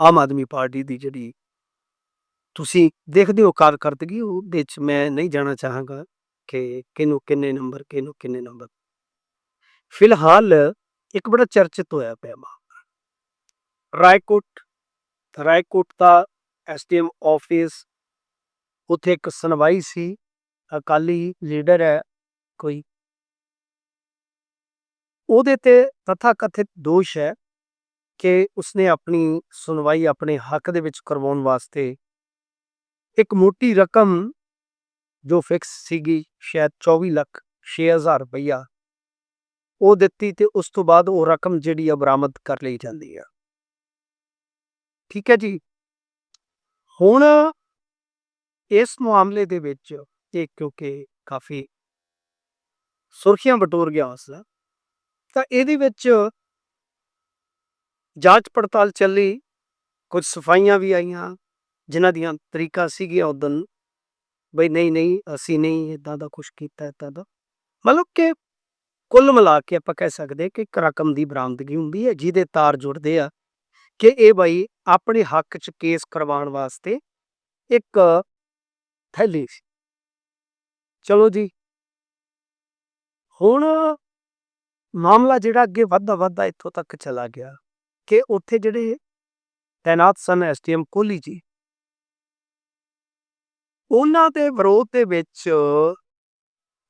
Aam Aadmi party ਦੀ ਜਿਹੜੀ ਤੁਸੀਂ ਦੇਖਦੇ ਹੋ ਕਾਰਕਰਦਗੀ, ਉਹਦੇ ਵਿੱਚ ਮੈਂ ਨਹੀਂ ਜਾਣਾ ਚਾਹਾਂਗਾ ਕਿ ਕਿਹਨੂੰ ਕਿੰਨੇ ਨੰਬਰ, ਕਿਹਨੂੰ ਕਿੰਨੇ ਨੰਬਰ। ਫਿਲਹਾਲ ਇੱਕ ਬੜਾ ਚਰਚਿਤ ਹੋਇਆ ਪਿਆ ਮਾਮਲਾ। ਰਾਏਕੋਟ ਰਾਏਕੋਟ ਦਾ ਐਸਡੀਐਮ ਆਫਿਸ, ਉੱਥੇ ਇੱਕ ਸੁਣਵਾਈ ਸੀ। ਅਕਾਲੀ ਲੀਡਰ ਹੈ ਕੋਈ। ਉਹਦੇ ਤੇ ਤਥਾ ਕਥਿਤ ਦੋਸ਼ ਹੈ। ਕਿ ਉਸਨੇ ਆਪਣੀ ਸੁਣਵਾਈ ਆਪਣੇ ਹੱਕ ਦੇ ਵਿੱਚ ਕਰਵਾਉਣ ਵਾਸਤੇ ਇੱਕ ਮੋਟੀ ਰਕਮ ਜੋ ਫਿਕਸ ਸੀਗੀ, ਸ਼ਾਇਦ 24 ਲੱਖ 6000 ਰੁਪਈਆ, ਉਹ ਦਿੱਤੀ ਤੇ ਉਸ ਤੋਂ ਬਾਅਦ ਉਹ ਰਕਮ ਜਿਹੜੀ ਆ ਬਰਾਮਦ ਕਰ ਲਈ ਜਾਂਦੀ ਆ। ਠੀਕ ਹੈ ਜੀ? ਹੁਣ ਇਸ ਮਾਮਲੇ ਦੇ ਵਿੱਚ ਇਹ ਕਿਉਂਕਿ ਕਾਫੀ ਸੁਰਖੀਆਂ ਬਟੋਰ ਗਿਆ ਮਸਲਾ ਤਾਂ ਇਹਦੇ ਵਿੱਚ ਜਾਂਚ ਪੜਤਾਲ ਚੱਲੀ, ਕੁਝ ਸਫਾਈਆਂ ਵੀ ਆਈਆਂ, ਜਿਨ੍ਹਾਂ ਦੀਆਂ ਤਰੀਕਾ ਸੀਗੀਆਂ ਉਦੋਂ ਬਈ ਨਹੀਂ ਨਹੀਂ, ਅਸੀਂ ਨਹੀਂ ਇਦਾਂ ਦਾ ਕੁਝ ਕੀਤਾ ਇਦਾਂ ਦਾ। ਮਤਲਬ ਕਿ ਕੁੱਲ ਮਿਲਾ ਕੇ ਆਪਾਂ ਕਹਿ ਸਕਦੇ ਕਿ ਇੱਕ ਰਕਮ ਦੀ ਬਰਾਮਦਗੀ ਹੁੰਦੀ ਹੈ, ਜਿਹਦੇ ਤਾਰ ਜੁੜਦੇ ਆ ਕਿ ਇਹ ਬਾਈ ਆਪਣੇ ਹੱਕ 'ਚ ਕੇਸ ਕਰਵਾਉਣ ਵਾਸਤੇ ਇੱਕ ਥੈਲੀ ਸੀ। ਚਲੋ ਜੀ। ਹੁਣ ਮਾਮਲਾ ਜਿਹੜਾ ਅੱਗੇ ਵੱਧਦਾ ਵੱਧਦਾ ਇੱਥੋਂ ਤੱਕ ਚਲਾ ਗਿਆ। ਕਿ ਉੱਥੇ ਜਿਹੜੇ ਤਾਇਨਾਤ ਸਨ ਐਸਟੀਐਮ ਕੋਹਲੀ ਜੀ, ਉਹਨਾਂ ਦੇ ਵਿਰੋਧ ਦੇ ਵਿੱਚ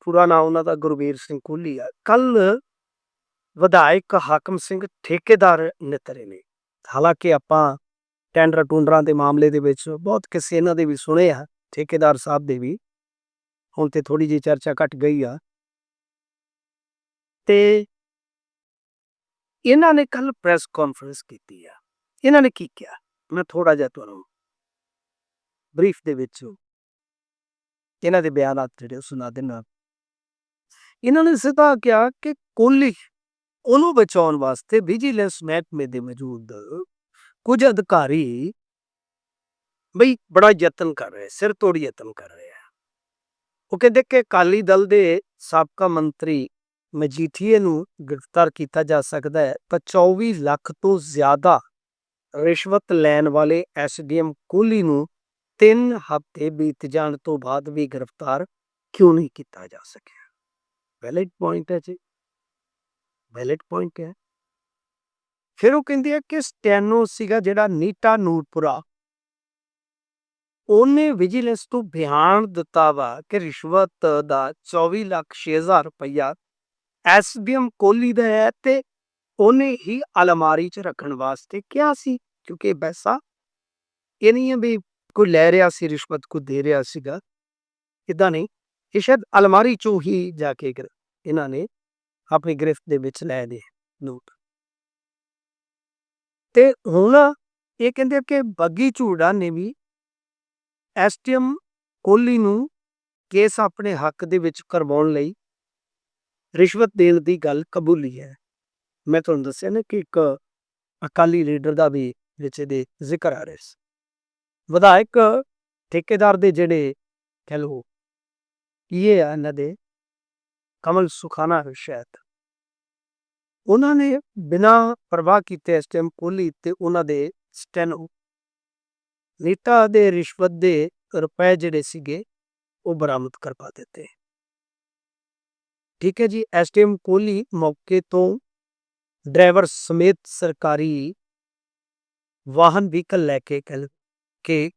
ਪੂਰਾ ਨਾਮ ਉਹਨਾਂ ਦਾ ਗੁਰਵੀਰ ਸਿੰਘ ਕੋਹਲੀ ਆ। ਕੱਲ ਵਿਧਾਇਕ ਹਾਕਮ ਸਿੰਘ ਠੇਕੇਦਾਰ ਨਿਤਰੇ ਨੇ। ਹਾਲਾਂਕਿ ਆਪਾਂ ਟੈਂਡਰ ਟੁੰਡਰਾਂ ਦੇ ਮਾਮਲੇ ਦੇ ਵਿੱਚ ਬਹੁਤ ਕਿਸੇ ਇਹਨਾਂ ਦੇ ਵੀ ਸੁਣੇ ਆ, ਠੇਕੇਦਾਰ ਸਾਹਿਬ ਦੇ ਵੀ। ਹੁਣ ਤੇ ਥੋੜੀ ਜਿਹੀ ਚਰਚਾ ਘਟ ਗਈ ਆ। ਤੇ ਇਹਨਾਂ ਨੇ ਕੱਲ ਪ੍ਰੈਸ ਕਾਨਫਰੰਸ ਕੀਤੀ ਆ। ਇਹਨਾਂ ਨੇ ਕੀ ਕਿਹਾ? ਮੈਂ ਥੋੜਾ ਜਿਹਾ ਤੁਹਾਨੂੰ ਬਰੀਫ ਦੇ ਵਿੱਚ ਇਹਨਾਂ ਦੇ ਬਿਆਨਾਤ ਜਿਹੜੇ ਸੁਣਾ ਦੇਣਾ ਇਹਨਾਂ ਨੇ ਸਿੱਧਾ ਕਿਹਾ ਕਿ ਕੋਹਲੀ ਉਹਨੂੰ ਬਚਾਉਣ ਵਾਸਤੇ ਵਿਜੀਲੈਂਸ ਮਹਿਕਮੇ ਦੇ ਮੌਜੂਦ ਕੁਝ ਅਧਿਕਾਰੀ ਬਈ ਬੜਾ ਯਤਨ ਕਰ ਰਹੇ, ਸਿਰ ਤੋੜ ਯਤਨ ਕਰ ਰਹੇ ਆ। ਉਹ ਕਹਿੰਦੇ ਕਿ ਅਕਾਲੀ ਦਲ ਦੇ ਸਾਬਕਾ ਮੰਤਰੀ ਮਜੀਠੀਏ ਨੂੰ ਗ੍ਰਿਫਤਾਰ ਕੀਤਾ ਜਾ ਸਕਦਾ ਹੈ, ਤਾਂ 24 ਲੱਖ ਤੋਂ ਜ਼ਿਆਦਾ ਰਿਸ਼ਵਤ ਲੈਣ ਵਾਲੇ ਐਸਡੀਐਮ ਕੋਹਲੀ ਨੂੰ 3 ਹਫ਼ਤੇ ਬੀਤ ਜਾਣ ਤੋਂ ਬਾਅਦ ਵੀ ਗ੍ਰਿਫਤਾਰ ਕਿਉਂ ਨਹੀਂ ਕੀਤਾ ਜਾ ਸਕਿਆ? ਵੈਲਿਡ ਪੁਆਇੰਟ ਹੈ ਜੀ। ਵੈਲਿਡ ਪੁਆਇੰਟ ਹੈ। ਫਿਰ ਉਹ ਕਹਿੰਦੇ ਆ ਕਿ ਸਟੈਨੋ ਸੀਗਾ ਜਿਹੜਾ ਨੀਟਾ ਨੂਰਪੁਰਾ, ਉਹਨੇ ਵਿਜੀਲੈਂਸ ਤੋਂ ਬਿਆਨ ਦਿੱਤਾ ਵਾ ਕਿ ਰਿਸ਼ਵਤ ਦਾ 24 ਲੱਖ 6000 ਰੁਪਇਆ ਐਸਡੀਐਮ ਕੋਹਲੀ ਦਾ ਹੈ ਤੇ ਉਹਨੇ ਹੀ ਅਲਮਾਰੀ 'ਚ ਰੱਖਣ ਵਾਸਤੇ ਕਿਹਾ ਸੀ, ਕਿਉਂਕਿ ਪੈਸਾ ਇਹ ਨਹੀਂ ਹੈ ਵੀ ਕੋਈ ਲੈ ਰਿਹਾ ਸੀ, ਰਿਸ਼ਵਤ ਕੋ ਦੇ ਰਿਹਾ ਸੀਗਾ। ਇਦਾਂ ਨਹੀਂ, ਇਹ ਸ਼ਾਇਦ ਅਲਮਾਰੀ 'ਚੋਂ ਹੀ ਜਾ ਕੇ ਇਹਨਾਂ ਨੇ ਆਪਣੀ ਗ੍ਰਿਫਤ ਦੇ ਵਿੱਚ ਲੈ ਲਏ ਨੋਟ। ਤੇ ਹੁਣ ਇਹ ਕਹਿੰਦੇ ਕਿ ਬੱਗੀ ਝੂੜਾ ਨੇ ਵੀ ਐਸਟੀਐਮ ਕੋਹਲੀ ਨੂੰ ਕੇਸ ਆਪਣੇ ਹੱਕ ਦੇ ਵਿੱਚ ਕਰਵਾਉਣ ਲਈ ਰਿਸ਼ਵਤ ਦੇਣ ਦੀ ਗੱਲ ਕਬੂਲੀ ਹੈ। ਮੈਂ ਤੁਹਾਨੂੰ ਦੱਸਿਆ ਨਾ ਕਿ ਇੱਕ ਅਕਾਲੀ ਲੀਡਰ ਦਾ ਵੀ ਵਿੱਚ ਇਹਦੇ ਜ਼ਿਕਰ ਆ ਰਿਹਾ ਸੀ। ਵਿਧਾਇਕ, ਠੇਕੇਦਾਰ ਦੇ ਜਿਹੜੇ ਕਹਿ ਲਓ ਇਹ ਆ ਇਹਨਾਂ ਦੇ, ਕਮਲ ਸੁਖਾਨਾ ਸ਼ਾਇਦ, ਉਹਨਾਂ ਨੇ ਬਿਨਾ ਪਰਵਾਹ ਕੀਤੇ ਇਸ ਟਾਈਮ ਕੋਹਲੀ ਤੇ ਉਹਨਾਂ ਦੇ ਸਟੈਨੋ ਨੀਤਾ ਦੇ ਰਿਸ਼ਵਤ ਦੇ ਰੁਪਏ ਜਿਹੜੇ ਸੀਗੇ ਉਹ ਬਰਾਮਦ ਕਰਵਾ ਦਿੱਤੇ। ਠੀਕ ਹੈ ਜੀ ਐਸਟੀਐਮ ਕੋਹਲੀ ਮੌਕੇ ਤੋਂ ਡਰਾਈਵਰ ਸਮੇਤ ਸਰਕਾਰੀ ਵਾਹਨ ਵਹੀਕਲ ਲੈ ਕੇ ਕੱਲ ਕੇ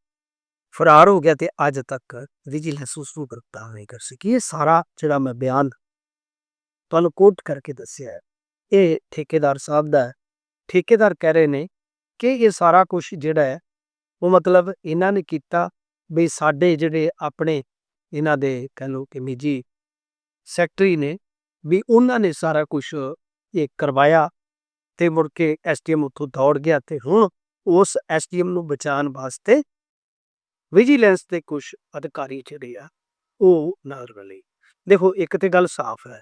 ਫਰਾਰ ਹੋ ਗਿਆ ਤੇ ਅੱਜ ਤੱਕ ਵਿਜੀਲੈਂਸ ਉਸ ਨੂੰ ਗ੍ਰਿਫਤਾਰ ਨਹੀਂ ਕਰ ਸਕੀ ਇਹ ਸਾਰਾ ਜਿਹੜਾ ਮੈਂ ਬਿਆਨ ਤੁਹਾਨੂੰ ਕੋਟ ਕਰਕੇ ਦੱਸਿਆ ਹੈ, ਇਹ ਠੇਕੇਦਾਰ ਸਾਹਿਬ ਦਾ ਹੈ। ਠੇਕੇਦਾਰ ਕਹਿ ਰਹੇ ਨੇ ਕਿ ਇਹ ਸਾਰਾ ਕੁਝ ਜਿਹੜਾ ਹੈ ਉਹ ਮਤਲਬ ਇਹਨਾਂ ਨੇ ਕੀਤਾ ਵੀ ਸਾਡੇ ਜਿਹੜੇ ਆਪਣੇ ਇਹਨਾਂ ਦੇ ਕਹਿ ਲਓ ਕਿ ਨਿੱਜੀ ਸੈਕਟਰੀ ਨੇ ਵੀ ਉਹਨਾਂ ਨੇ ਸਾਰਾ ਕੁਝ ਇਹ ਕਰਵਾਇਆ ਤੇ ਮੁੜ ਕੇ ਐਸਟੀਐਮ ਉੱਥੋਂ ਦੌੜ ਗਿਆ ਤੇ ਹੁਣ ਉਸ ਐਸਟੀਐਮ ਨੂੰ ਬਚਾਉਣ ਵਾਸਤੇ ਵਿਜੀਲੈਂਸ ਦੇ ਕੁਝ ਅਧਿਕਾਰੀ ਜਿਹੜੇ ਆ, ਉਹ ਨਾਲ ਰਲੇ। ਦੇਖੋ, ਇੱਕ ਤੇ ਗੱਲ ਸਾਫ਼ ਹੈ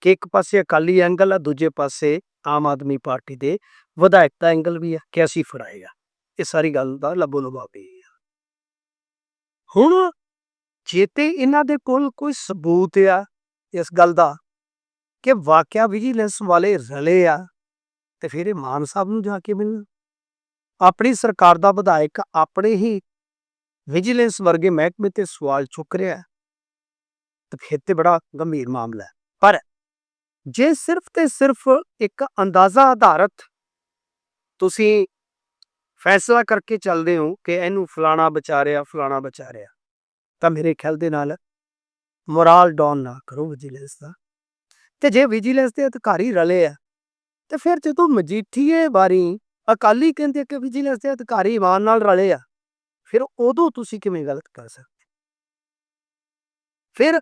ਕਿ ਇੱਕ ਪਾਸੇ ਅਕਾਲੀ ਐਂਗਲ ਆ, ਦੂਜੇ ਪਾਸੇ ਆਮ ਆਦਮੀ ਪਾਰਟੀ ਦੇ ਵਿਧਾਇਕ ਦਾ ਐਂਗਲ ਵੀ ਆ ਕਿ ਅਸੀਂ ਫੜਾਏਗਾ ਇਹ ਸਾਰੀ ਗੱਲ ਦਾ ਲੱਭੋ ਲਭਾਵੀ ਆ। ਹੁਣ ਜੇ ਤੇ ਇਹਨਾਂ ਦੇ ਕੋਲ ਕੋਈ ਸਬੂਤ ਆ ਇਸ ਗੱਲ ਦਾ ਕਿ ਵਾਕਿਆ ਵਿਜੀਲੈਂਸ ਵਾਲੇ ਰਲੇ ਆ ਤੇ ਫਿਰ ਇਹ ਮਾਨ ਸਾਹਿਬ ਨੂੰ ਜਾ ਕੇ ਮਿਲਣਾ। ਆਪਣੀ ਸਰਕਾਰ ਦਾ ਵਿਧਾਇਕ ਆਪਣੇ ਹੀ ਵਿਜੀਲੈਂਸ ਵਰਗੇ ਮਹਿਕਮੇ ਤੇ ਸਵਾਲ ਚੁੱਕ ਰਿਹਾ ਹੈ ਫਿਰ ਤੇ ਬੜਾ ਗੰਭੀਰ ਮਾਮਲਾ ਹੈ। ਪਰ ਜੇ ਸਿਰਫ ਤੇ ਸਿਰਫ ਇੱਕ ਅੰਦਾਜ਼ਾ ਆਧਾਰਿਤ ਤੁਸੀਂ ਫੈਸਲਾ ਕਰਕੇ ਚੱਲਦੇ ਹੋ ਕਿ ਇਹਨੂੰ ਫਲਾਣਾ ਬਚਾ ਰਿਹਾ ਫਲਾਣਾ ਬਚਾ ਰਿਹਾ ਤਾਂ ਮੇਰੇ ਖਿਆਲ ਦੇ ਨਾਲ ਮੋਰਲ ਡਾਊਨ ਨਾ ਕਰੋ ਵਿਜੀਲੈਂਸ ਦਾ। ਤੇ ਜੇ ਵਿਜੀਲੈਂਸ ਦੇ ਅਧਿਕਾਰੀ ਰਲੇ ਆ, ਤੇ ਫਿਰ ਜਦੋਂ ਮਜੀਠੀਏ ਬਾਰੀ ਅਕਾਲੀ ਕਹਿੰਦੇ ਕਿ ਵਿਜੀਲੈਂਸ ਦੇ ਅਧਿਕਾਰੀ ਇਮਾਨ ਨਾਲ ਰਲੇ ਆ, ਫਿਰ ਉਦੋਂ ਤੁਸੀਂ ਕਿਵੇਂ ਗਲਤ ਕਰ ਸਕਦੇ? ਫਿਰ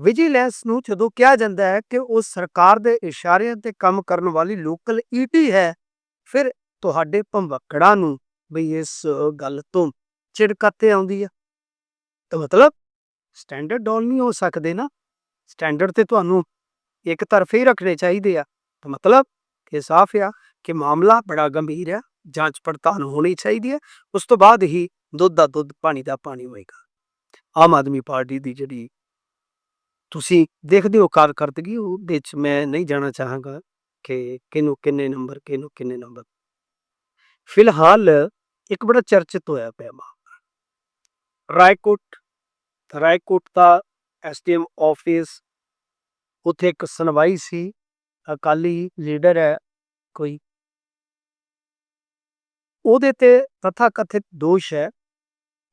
ਵਿਜੀਲੈਂਸ ਨੂੰ ਜਦੋਂ ਕਿਹਾ ਜਾਂਦਾ ਹੈ ਕਿ ਉਹ ਸਰਕਾਰ ਦੇ ਇਸ਼ਾਰਿਆਂ ਤੇ ਕੰਮ ਕਰਨ ਵਾਲੀ ਲੋਕਲ ਈਟੀ ਹੈ, ਫਿਰ ਤੁਹਾਡੇ ਭੰਬਕੜਾ ਨੂੰ ਵੀ ਇਸ ਗੱਲ ਤੋਂ ਚਿੜਕੱਤੇ ਆਉਂਦੀ ਆ। ਤਾਂ ਮਤਲਬ ਸਟੈਂਡਰਡ ਡਾਊਨ ਨਹੀਂ ਹੋ ਸਕਦੇ ਨਾ। ਸਟੈਂਡਰਡ ਤੇ ਤੁਹਾਨੂੰ ਇੱਕ ਤਰਫੇ ਹੀ ਰੱਖਣੇ ਚਾਹੀਦੇ ਆ। ਮਤਲਬ ਇਹ ਸਾਫ਼ ਆ ਕਿ ਮਾਮਲਾ ਬੜਾ ਗੰਭੀਰ ਆ, ਜਾਂਚ ਪੜਤਾਲ ਹੋਣੀ ਚਾਹੀਦੀ ਹੈ ਉਸ ਤੋਂ ਬਾਅਦ ਹੀ ਦੁੱਧ ਦਾ ਦੁੱਧ, ਪਾਣੀ ਦਾ ਪਾਣੀ ਹੋਏਗਾ। ਆਮ ਆਦਮੀ ਪਾਰਟੀ ਦੀ ਜਿਹੜੀ ਤੁਸੀਂ ਦੇਖਦੇ ਹੋ ਕਾਰਕਰਦਗੀ ਉਹਦੇ ਵਿੱਚ ਮੈਂ ਨਹੀਂ ਜਾਣਾ ਚਾਹਾਂਗਾ ਕਿ ਕਿਹਨੂੰ ਕਿੰਨੇ ਨੰਬਰ, ਕਿਹਨੂੰ ਕਿੰਨੇ ਨੰਬਰ। ਫਿਲਹਾਲ ਇੱਕ ਬੜਾ ਚਰਚਿਤ ਹੋਇਆ ਪਿਆ ਮਾਮਲਾ। ਰਾਏਕੋਟ ਰਾਏਕੋਟ ਦਾ ਐਸਡੀਐਮ ਆਫਿਸ ਉੱਥੇ ਇੱਕ ਸੁਣਵਾਈ ਸੀ ਅਕਾਲੀ ਲੀਡਰ ਹੈ ਕੋਈ ਉਹਦੇ ਤੇ ਤਥਾ ਕਥਿਤ ਦੋਸ਼ ਹੈ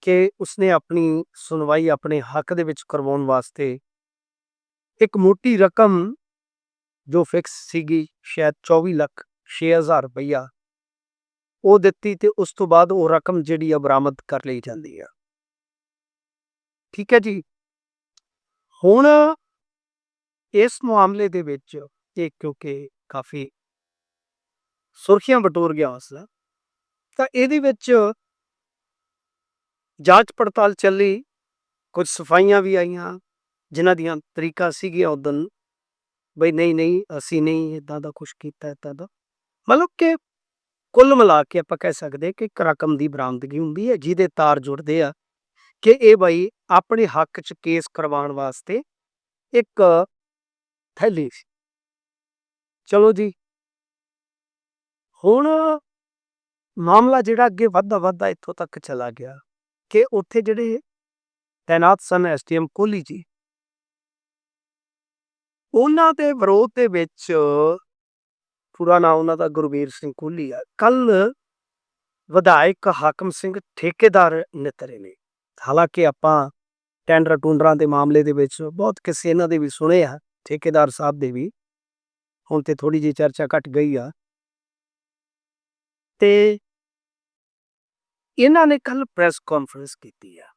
ਕਿ ਉਸਨੇ ਆਪਣੀ ਸੁਣਵਾਈ ਆਪਣੇ ਹੱਕ ਦੇ ਵਿੱਚ ਕਰਵਾਉਣ ਵਾਸਤੇ ਇੱਕ ਮੋਟੀ ਰਕਮ ਜੋ ਫਿਕਸ ਸੀਗੀ ਸ਼ਾਇਦ 24 ਲੱਖ 6000 ਰੁਪਈਆ ਉਹ ਦਿੱਤੀ ਤੇ ਉਸ ਤੋਂ ਬਾਅਦ ਉਹ ਰਕਮ ਜਿਹੜੀ ਆ ਬਰਾਮਦ ਕਰ ਲਈ ਜਾਂਦੀ ਆ ਠੀਕ ਹੈ ਜੀ। ਹੁਣ ਇਸ ਮਾਮਲੇ ਦੇ ਵਿੱਚ ਇਹ ਕਿਉਂਕਿ ਕਾਫੀ ਸੁਰਖੀਆਂ ਬਟੋਰ ਗਿਆ ਮਸਲਾ ਤਾਂ ਇਹਦੇ ਵਿੱਚ ਜਾਂਚ ਪੜਤਾਲ ਚੱਲੀ, ਕੁਝ ਸਫਾਈਆਂ ਵੀ ਆਈਆਂ, ਜਿਨ੍ਹਾਂ ਦੀਆਂ ਤਰੀਕਾ ਸੀਗੀਆਂ ਉਦੋਂ ਬਈ ਨਹੀਂ ਨਹੀਂ, ਅਸੀਂ ਨਹੀਂ ਇਦਾਂ ਦਾ ਕੁਝ ਕੀਤਾ ਇਦਾਂ ਦਾ। ਮਤਲਬ ਕਿ ਕੁੱਲ ਮਿਲਾ ਕੇ ਆਪਾਂ ਕਹਿ ਸਕਦੇ ਕਿ ਇੱਕ ਰਕਮ ਦੀ ਬਰਾਮਦਗੀ ਹੁੰਦੀ ਹੈ, ਜਿਹਦੇ ਤਾਰ ਜੁੜਦੇ ਆ ਕਿ ਇਹ ਬਾਈ ਆਪਣੇ ਹੱਕ 'ਚ ਕੇਸ ਕਰਵਾਉਣ ਵਾਸਤੇ ਇੱਕ ਥੈਲੀ ਸੀ। ਚਲੋ ਜੀ। ਹੁਣ ਮਾਮਲਾ ਜਿਹੜਾ ਅੱਗੇ ਵੱਧਦਾ ਵੱਧਦਾ ਇੱਥੋਂ ਤੱਕ ਚਲਾ ਗਿਆ ਕਿ ਉੱਥੇ ਜਿਹੜੇ ਤਾਇਨਾਤ ਸਨ ਐਸਟੀਐਮ ਕੋਹਲੀ ਜੀ, ਉਹਨਾਂ ਦੇ ਵਿਰੋਧ ਦੇ ਵਿੱਚ ਪੂਰਾ ਨਾਮ ਉਹਨਾਂ ਦਾ ਗੁਰਵੀਰ ਸਿੰਘ ਕੋਹਲੀ ਆ। ਕੱਲ ਵਿਧਾਇਕ ਹਾਕਮ ਸਿੰਘ ਠੇਕੇਦਾਰ ਨਿਤਰੇ ਨੇ। ਹਾਲਾਂਕਿ ਆਪਾਂ ਟੈਂਡਰ ਟੁੰਡਰਾਂ ਦੇ ਮਾਮਲੇ ਦੇ ਵਿੱਚ ਬਹੁਤ ਕਿਸੇ ਇਹਨਾਂ ਦੇ ਵੀ ਸੁਣੇ ਆ, ਠੇਕੇਦਾਰ ਸਾਹਿਬ ਦੇ ਵੀ। ਹੁਣ ਤੇ ਥੋੜੀ ਜਿਹੀ ਚਰਚਾ ਘਟ ਗਈ ਆ। ਤੇ ਇਹਨਾਂ ਨੇ ਕੱਲ ਪ੍ਰੈਸ ਕਾਨਫਰੰਸ ਕੀਤੀ ਆ।